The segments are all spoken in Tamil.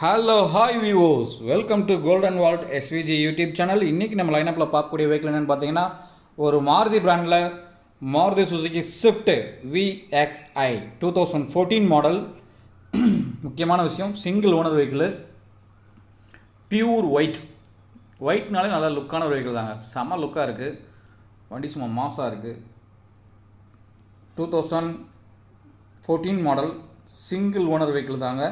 Hello hi viewers welcome to golden vault SVG YouTube channel இன்றைக்கி நம்ம லைனப்பில் பார்க்கக்கூடிய வெஹிக்கிள் என்னென்னு பார்த்தீங்கன்னா ஒரு மாருதி பிராண்டில் Maruti Suzuki Swift VXI two thousand fourteen model முக்கியமான விஷயம் single owner vehicle pure white ஒயிட்னாலே நல்ல லுக்கான ஒரு வெஹிக்கிள் தாங்க. செம லுக்காக இருக்குது வண்டி சும்மா மாசாக இருக்குது two thousand fourteen model single owner vehicle தாங்க.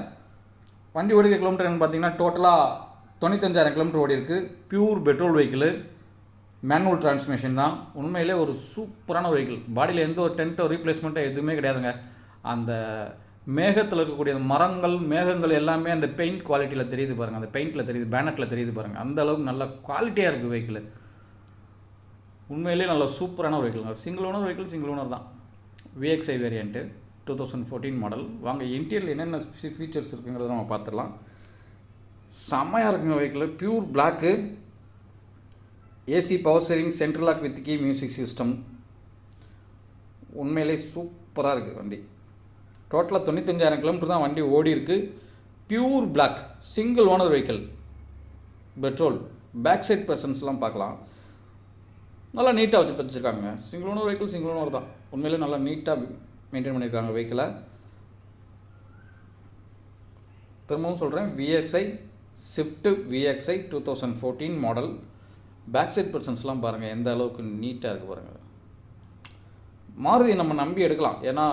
வண்டி ஓடிக்க கிலோமீட்டர் பார்த்தீங்கன்னா டோட்டலாக தொண்ணூத்தஞ்சாயிரம் கிலோமீட்டர் ஓடி இருக்குது pure petrol vehicle manual transmission தான். உண்மையிலே ஒரு சூப்பரான வெஹிக்கிள் பாடியில் எந்த ஒரு டென்ட்டோ ரீப்ளேஸ்மெண்ட்டோ எதுவுமே கிடையாதுங்க. அந்த மேகத்தில் இருக்கக்கூடிய மரங்கள் மேகங்கள் எல்லாமே அந்த பெயிண்ட் குவாலிட்டியில் தெரியுது பாருங்கள் அந்த பெயிண்டில் தெரியுது பேனட்டில் தெரியுது பாருங்கள் அந்த அளவுக்கு நல்ல குவாலிட்டியாக இருக்குது வெஹிக்கிள் உண்மையிலே நல்ல சூப்பரான ஒரு vehicle single owner vehicle single owner தான். VXI variant two thousand fourteen model வாங்க இன்டீரியல் என்னென்ன ஃபீச்சர்ஸ் இருக்குங்கிறத நம்ம பார்த்துடலாம். செம்மையாக இருக்குங்க vehicle pure black AC power steering central lock with key music system உண்மையிலே சூப்பராக இருக்குது வண்டி. டோட்டலாக தொண்ணூத்தஞ்சாயிரம் கிலோமீட்டர் தான் வண்டி ஓடி இருக்குது pure black single owner vehicle petrol back side பர்சன்ஸ்லாம் பார்க்கலாம். நல்லா நீட்டாக வச்சு வச்சுருக்காங்க. Single owner vehicle single owner தான். உண்மையிலே நல்லா நீட்டாக மெயின்டைன் பண்ணியிருக்காங்க வெஹிக்கிளை திரும்பவும் சொல்கிறேன் VXI Swift VXI two thousand fourteen model back side பர்சன்ஸ்லாம் பாருங்கள் எந்த அளவுக்கு நீட்டாக இருக்குது பாருங்கள் மாருதி நம்ம நம்பி எடுக்கலாம். ஏன்னா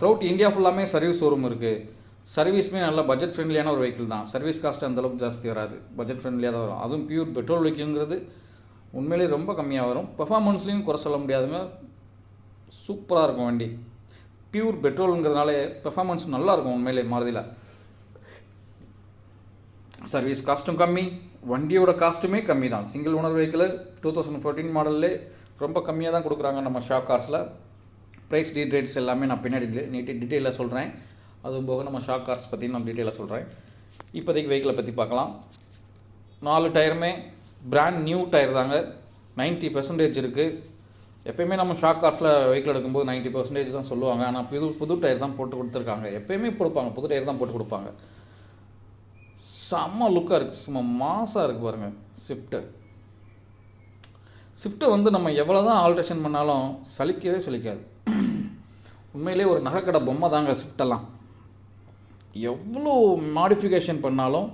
த்ரூட் இந்தியா ஃபுல்லாமே சர்வீஸ் ஷோரூம் இருக்குது சர்வீஸுமே நல்ல பட்ஜெட் ஃப்ரெண்ட்லியான ஒரு வெஹிக்கிள் தான். சர்வீஸ் காஸ்ட் அந்தளவுக்கு ஜாஸ்தி வராது. பட்ஜெட் ஃப்ரெண்ட்லியாக தான் வரும். அதுவும் பியூர் பெட்ரோல் வெஹிக்கிள்ங்கிறது உண்மையிலேயே ரொம்ப கம்மியாக வரும். பெர்ஃபார்மன்ஸ்லேயும் குறை சொல்ல முடியாதுங்க. சூப்பராக இருக்கும் வண்டி. பியூர் பெட்ரோலுங்கிறதுனால பெர்ஃபார்மன்ஸ் நல்லாயிருக்கும் உண்மையிலே மாருதியில். சர்வீஸ் காஸ்ட்டும் கம்மி வண்டியோட காஸ்ட்டுமே கம்மி தான். Single owner vehicle two thousand fourteen மாடல்லே ரொம்ப கம்மியாக தான் கொடுக்குறாங்க நம்ம ஷாப் கார்ஸில் ப்ரைஸ் டீட்டெயில்ஸ் எல்லாமே நான் பின்னாடி நீட்டி டீட்டெயிலாக சொல்கிறேன் அதுவும் போக நம்ம ஷாப் கார்ஸ் பற்றி நான் டீட்டெயிலாக சொல்கிறேன் இப்போதைக்கு வெஹிக்கிளை பற்றி பார்க்கலாம். நாலு டயருமே பிராண்ட் நியூ டயர் தாங்க. நைன்ட்டி பர்சன்டேஜ் இருக்குது எப்பயுமே நம்ம ஷாக் கார்ஸில் வெஹிக்கிள் எடுக்கும்போது நைன்ட்டி பர்சன்டேஜ் தான் சொல்லுவாங்க. ஆனால் புது புது டயர் தான் போட்டு கொடுத்துருக்காங்க. எப்பயுமே கொடுப்பாங்க புது டயர் தான் போட்டு கொடுப்பாங்க. செம்ம லுக்காக இருக்குது சும்மா மாசாக இருக்குது பாருங்கள் ஸ்விஃப்ட்டு ஸ்விஃப்ட்டை வந்து நம்ம எவ்வளோ தான் ஆல்ட்ரேஷன் பண்ணாலும் சலிக்கவே சலிக்காது. உண்மையிலே ஒரு நகைக்கடை பொம்மை தாங்க ஸ்விஃப்டெல்லாம் எவ்வளோ மாடிஃபிகேஷன் பண்ணாலும்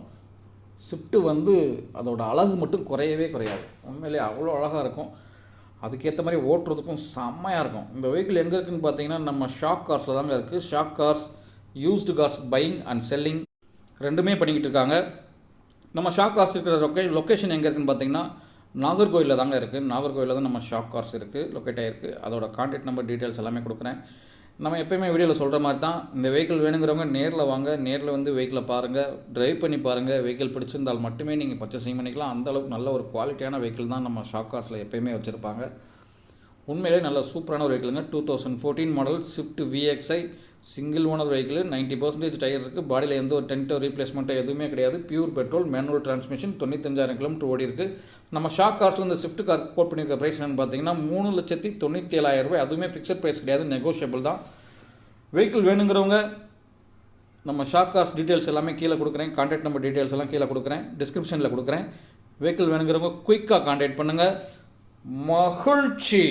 ஸ்விஃப்ட்டு வந்து அதோட அழகு மட்டும் குறையவே குறையாது. உண்மையிலே அவ்வளோ அழகாக இருக்கும். அதுக்கேற்ற மாதிரி ஓட்டுறதுக்கும் செம்மையாக இருக்கும். இந்த வெஹிக்கிள் எங்கே இருக்குதுன்னு பார்த்தீங்கன்னா நம்ம ஷாக் கார்ஸில் தாங்க இருக்குது Shock Cars used cars buying and selling ரெண்டுமே பண்ணிக்கிட்டு இருக்காங்க. நம்ம ஷாக் கார்ஸ் இருக்கிற லொக்கே லொக்கேஷன் எங்கே இருக்குதுன்னு பார்த்தீங்கன்னா நாகர்கோயிலில் தாங்க இருக்குது நாகர்கோயிலில் தான் நம்ம ஷாக் கார்ஸ் இருக்குது லொக்கேட் ஆகிருக்கு அதோட கான்டாக்ட் நம்பர் டீட்டெயில்ஸ் எல்லாமே கொடுக்குறேன். நம்ம எப்போயுமே வீடியோவில் சொல்கிற மாதிரி தான் இந்த வெஹிக்கிள் வேணுங்கிறவங்க நேரில் வாங்க நேரில் வந்து வெஹிக்கிளை பாருங்கள் ட்ரைவ் பண்ணி பாருங்கள் வெஹிக்கிள் பிடிச்சிருந்தால் மட்டுமே நீங்கள் பர்ச்சேசிங் பண்ணிக்கலாம். அந்தளவுக்கு நல்ல ஒரு குவாலிட்டியான வெஹிக்கிள் தான் நம்ம ஷாப் காசில் எப்போயுமே வச்சுருப்பாங்க. உண்மையிலே நல்ல சூப்பரான ஒரு வெஹிக்கிளுங்க two thousand fourteen model Swift VXI single owner vehicle ninety percentage tyre இருக்குது பாடியில் எந்த ஒரு டென்ட்டோ ரீப்ளேஸ்மெண்ட்டோ எதுவுமே கிடையாது. பியூர் பெட்ரோல் மேனுவல் டிரான்ஸ்மிஷன் தொண்ணூத்தஞ்சாயிரம் கிலோமீட்டர் ஓடி இருக்குது நம்ம ஷாக் கார்ஸில் இந்த ஸ்விஃப்ட் கார் கோட் பண்ணியிருக்க ப்ரைஸ் என்னென்னு பார்த்தீங்கன்னா மூணு லட்சத்தி தொண்ணூற்றி ஏழாயிரம் ரூபாய். அதுவுமே ஃபிக்ஸட் ப்ரைஸ் கிடையாது. நெகோஷியபிள் தான். வெஹிக்கிள் வேணுங்கிறவங்க நம்ம ஷாக் கார்ஸ் டீட்டெயில்ஸ் எல்லாமே கீழே கொடுக்குறேன். கான்டாக்ட் நம்பர் டீட்டெயில்ஸ் எல்லாம் கீழே கொடுக்குறேன். டிஸ்கிரிப்ஷனில் கொடுக்குறேன். வெஹிக்கிள் வேணுங்கிறவங்க குயிக்காக கான்டாக்ட் பண்ணுங்கள் மகிழ்ச்சி!